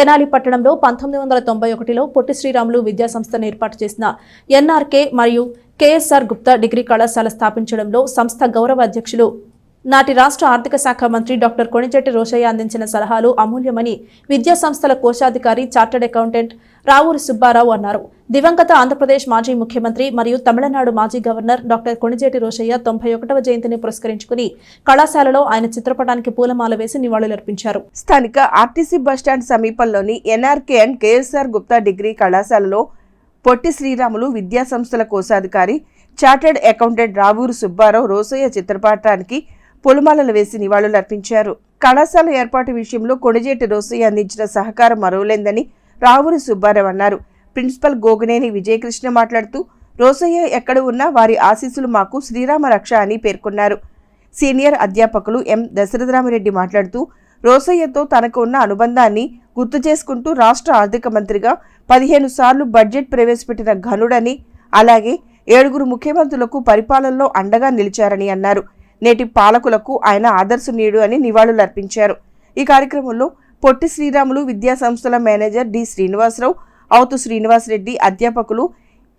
తెనాలి పట్టణంలో పంతొమ్మిది వందల తొంభై ఒకటిలో పొట్టి శ్రీరాములు విద్యా సంస్థను ఏర్పాటు చేసిన ఎన్ఆర్కే మరియు కేఎస్ఆర్ గుప్తా డిగ్రీ కళాశాల స్థాపించడంలో సంస్థ గౌరవ అధ్యక్షులు నాటి రాష్ట్ర ఆర్థిక శాఖ మంత్రి డాక్టర్ కొణిజెట్టి రోషయ్య అందించిన సలహాలు అమూల్యమని విద్యా సంస్థల కోశాధికారి చార్టర్డ్ అకౌంటెంట్ రావూరి సుబ్బారావు అన్నారు. దివంగత ఆంధ్రప్రదేశ్ మాజీ ముఖ్యమంత్రి మరియు తమిళనాడు మాజీ గవర్నర్ డాక్టర్ కొణిజేటి రోషయ్య తొంభై ఒకటవ జయంతిని పురస్కరించుకుని కళాశాలలో ఆయన చిత్రపటానికి పూలమాల వేసి నివాళులర్పించారు. స్థానిక ఆర్టీసీ బస్టాండ్ సమీపంలోని NRK and KSR Gupta degree కళాశాలలో పొట్టి శ్రీరాములు విద్యా సంస్థల కోశాధికారి చార్టర్డ్ అకౌంటెంట్ రావూరు సుబ్బారావు రోసయ్య చిత్రపటానికి పూలమాలలు వేసి నివాళులర్పించారు కళాశాల ఏర్పాటు విషయంలో కొణిజేటి రోసయ్య అందించిన సహకారం మరువలేందని రావురి సుబ్బారావు అన్నారు. ప్రిన్సిపల్ గోగనేని విజయకృష్ణ మాట్లాడుతూ రోసయ్య ఎక్కడ ఉన్నా వారి ఆశీస్సులు మాకు శ్రీరామ రక్ష అని పేర్కొన్నారు. సీనియర్ అధ్యాపకులు ఎం. దశరథరామిరెడ్డి మాట్లాడుతూ రోసయ్యతో తనకు ఉన్న అనుబంధాన్ని గుర్తు చేసుకుంటూ రాష్ట్ర ఆర్థిక మంత్రిగా పదిహేను సార్లు బడ్జెట్ ప్రవేశపెట్టిన ఘనుడని అలాగే ఏడుగురు ముఖ్యమంత్రులకు పరిపాలనలో అండగా నిలిచారని అన్నారు. నేటి పాలకులకు ఆయన ఆదర్శనీయుడు అని నివాళులర్పించారు ఈ కార్యక్రమంలో పొట్టి శ్రీరాములు విద్యా సంస్థల మేనేజర్ డి శ్రీనివాసరావు అవుతు శ్రీనివాసరెడ్డి అధ్యాపకులు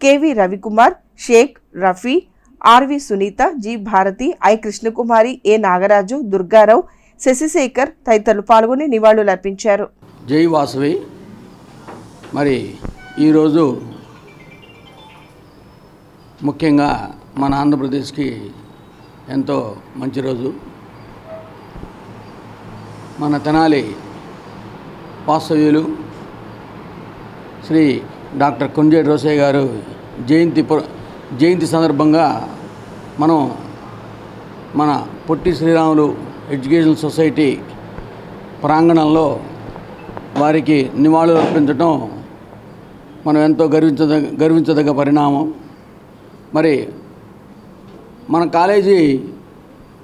KV Ravikumar Shaik Rafi RV Sunitha G. Bharathi I. Krishnakumari A. Nagaraju Durgarao Sasisekhar తదితరులు పాల్గొని నివాళులర్పించారు జై వాసవి. మరి ఈరోజు ముఖ్యంగా మన ఆంధ్రప్రదేశ్కి ఎంతో మంచి రోజు. మన తెనాలి వాస్తవ్యులు శ్రీ డాక్టర్ కొంజేటి రోసయ్య గారు జయంతి జయంతి సందర్భంగా మనం మన పొట్టి శ్రీరాములు ఎడ్యుకేషన్ సొసైటీ ప్రాంగణంలో వారికి నివాళులు అర్పించడం మనం ఎంతో గర్వించదగ్గ గర్వించదగ్గ పరిణామం. మరి మన కాలేజీ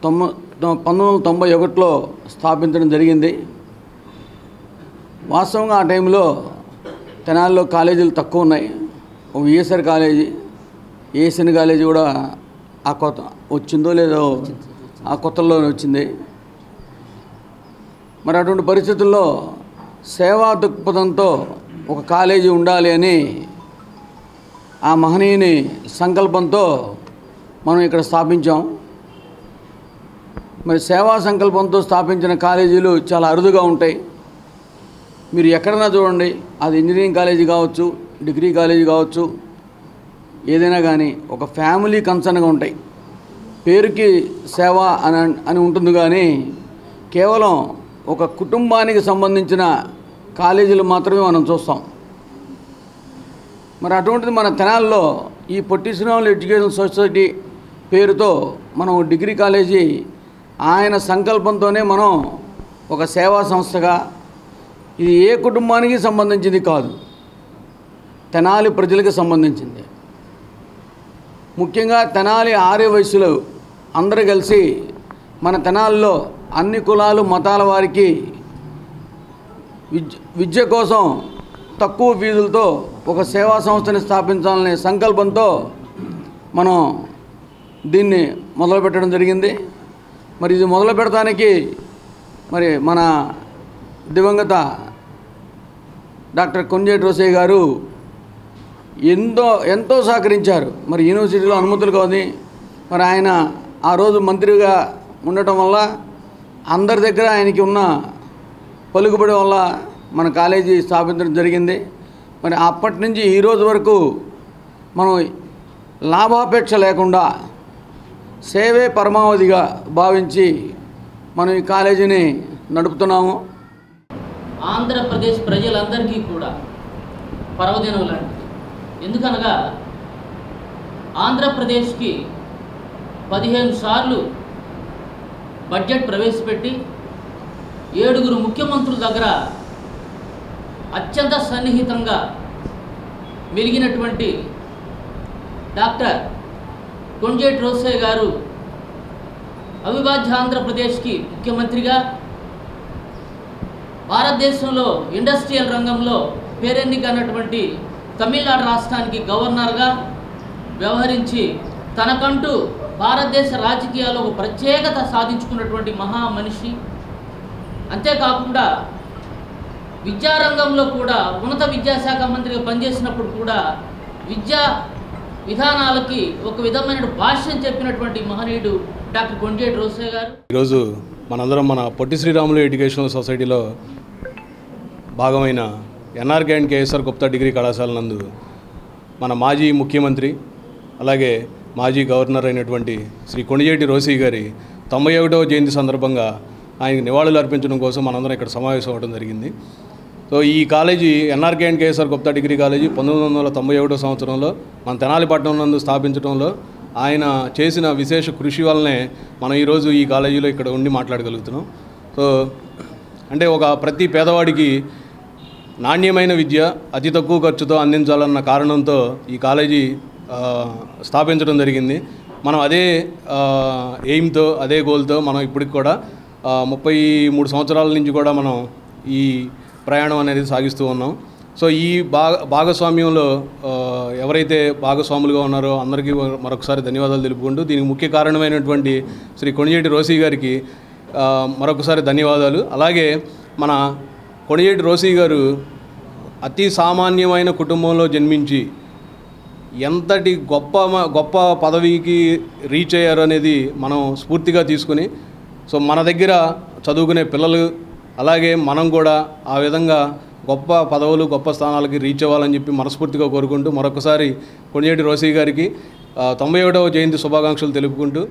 తొమ్మ పంతొమ్మిది వందల తొంభై ఒకటిలో స్థాపించడం జరిగింది. వాస్తవంగా ఆ టైంలో తెనాలిలో కాలేజీలు తక్కువ ఉన్నాయి. ఒక ఈఎస్ఆర్ కాలేజీ ఏఎస్ఎన్ కాలేజీ కూడా ఆ కొత్త వచ్చిందో లేదో ఆ కొత్తలోనే వచ్చింది. మరి అటువంటి పరిస్థితుల్లో సేవా దృక్పథంతో ఒక కాలేజీ ఉండాలి అని ఆ మహనీయుని సంకల్పంతో మనం ఇక్కడ స్థాపించాం. మరి సేవా సంకల్పంతో స్థాపించిన కాలేజీలు చాలా అరుదుగా ఉంటాయి. మీరు ఎక్కడైనా చూడండి అది ఇంజనీరింగ్ కాలేజీ కావచ్చు డిగ్రీ కాలేజీ కావచ్చు ఏదైనా కానీ ఒక ఫ్యామిలీ కన్సర్న్గా ఉంటాయి. పేరుకి సేవ అని అని ఉంటుంది కానీ కేవలం ఒక కుటుంబానికి సంబంధించిన కాలేజీలు మాత్రమే మనం చూస్తాం. మరి అటువంటిది మన తెనాల్లో ఈ పొట్టి శ్రీరాములు ఎడ్యుకేషన్ సొసైటీ పేరుతో మనం డిగ్రీ కాలేజీ ఆయన సంకల్పంతోనే మనం ఒక సేవా సంస్థగా ఇది ఏ కుటుంబానికి సంబంధించింది కాదు తెనాలి ప్రజలకు సంబంధించింది. ముఖ్యంగా తెనాలి ఆర్య వయసులు అందరూ కలిసి మన తెనాలిలో అన్ని కులాలు మతాల వారికి విద్య విద్య కోసం తక్కువ ఫీజులతో ఒక సేవా సంస్థని స్థాపించాలనే సంకల్పంతో మనం దీన్ని మొదలు పెట్టడం జరిగింది. మరి ఇది మొదలు పెడతానికి మరి మన దివంగత డాక్టర్ కొంజేటి రోసయ్య గారు ఎంతో ఎంతో సహకరించారు. మరి యూనివర్సిటీలో అనుమతులు కాదు మరి ఆయన ఆ రోజు మంత్రిగా ఉండటం వల్ల అందరి దగ్గర ఆయనకి ఉన్న పలుకుబడి వల్ల మన కాలేజీ స్థాపించడం జరిగింది. మరి అప్పటి నుంచి ఈరోజు వరకు మనం లాభాపేక్ష లేకుండా సేవే పరమావధిగా భావించి మనం ఈ కాలేజీని నడుపుతున్నాము. ఆంధ్రప్రదేశ్ ప్రజలందరికీ కూడా పర్వదినం లాంటిది. ఎందుకనగా ఆంధ్రప్రదేశ్కి పదిహేను సార్లు బడ్జెట్ ప్రవేశపెట్టి ఏడుగురు ముఖ్యమంత్రుల దగ్గర అత్యంత సన్నిహితంగా మెలిగినటువంటి డాక్టర్ కొంజేటి రోసే గారు అవిభాజ్య ఆంధ్రప్రదేశ్కి ముఖ్యమంత్రిగా భారతదేశంలో ఇండస్ట్రియల్ రంగంలో పేరెన్నికన్నటువంటి తమిళనాడు రాష్ట్రానికి గవర్నర్గా వ్యవహరించి తనకంటూ భారతదేశ రాజకీయాల్లో ఒక ప్రత్యేకత సాధించుకున్నటువంటి మహా మనిషి. అంతేకాకుండా విద్యారంగంలో కూడా ఉన్నత విద్యాశాఖ మంత్రిగా పనిచేసినప్పుడు కూడా విద్యా విధానాలకి ఒక విధమైన భాష్యం చెప్పినటువంటి మహనీయుడు డాక్టర్ కొండేటి రోసే గారు. ఈరోజు మనందరం మన పొట్టి శ్రీరాములు ఎడ్యుకేషనల్ సొసైటీలో భాగమైన NRK and KSR Gupta degree కళాశాల నందు మన మాజీ ముఖ్యమంత్రి అలాగే మాజీ గవర్నర్ అయినటువంటి శ్రీ కొణిజేటి రోసి గారి తొంభై ఒకటవ జయంతి సందర్భంగా ఆయనకి నివాళులు అర్పించడం కోసం మనందరం ఇక్కడ సమావేశం అవ్వడం జరిగింది. సో ఈ college NRK and KSR Gupta degree college పంతొమ్మిది వందల తొంభై ఒకటో సంవత్సరంలో మన తెనాలిపట్నం నందు స్థాపించడంలో ఆయన చేసిన విశేష కృషి వల్లనే మనం ఈరోజు ఈ కాలేజీలో ఇక్కడ ఉండి మాట్లాడగలుగుతున్నాం. సో అంటే ఒక ప్రతి పేదవాడికి నాణ్యమైన విద్య అతి తక్కువ ఖర్చుతో అందించాలన్న కారణంతో ఈ కాలేజీ స్థాపించడం జరిగింది. మనం అదే ఎయిమ్తో అదే గోల్తో మనం ఇప్పటికి కూడా ముప్పై మూడు సంవత్సరాల నుంచి కూడా మనం ఈ ప్రయాణం అనేది సాగిస్తూ ఉన్నాం. సో ఈ భాగ భాగస్వామ్యంలో ఎవరైతే భాగస్వాములుగా ఉన్నారో అందరికీ మరొకసారి ధన్యవాదాలు తెలుపుకుంటూ దీనికి ముఖ్య కారణమైనటువంటి శ్రీ కొణిజేటి రోసి గారికి మరొకసారి ధన్యవాదాలు. అలాగే మన కొణిజేటి రోసి గారు అతి సామాన్యమైన కుటుంబంలో జన్మించి ఎంతటి గొప్ప మ- గొప్ప పదవికి రీచ్ అయ్యారు అనేది మనం స్ఫూర్తిగా తీసుకుని సో మన దగ్గర చదువుకునే పిల్లలు అలాగే మనం కూడా ఆ విధంగా గొప్ప పదవులు గొప్ప స్థానాలకి రీచ్ అవ్వాలని చెప్పి మనస్ఫూర్తిగా కోరుకుంటూ మరొకసారి కొణిజేటి రోసీ గారికి తొంభై ఒకటవ జయంతి శుభాకాంక్షలు తెలుపుకుంటూ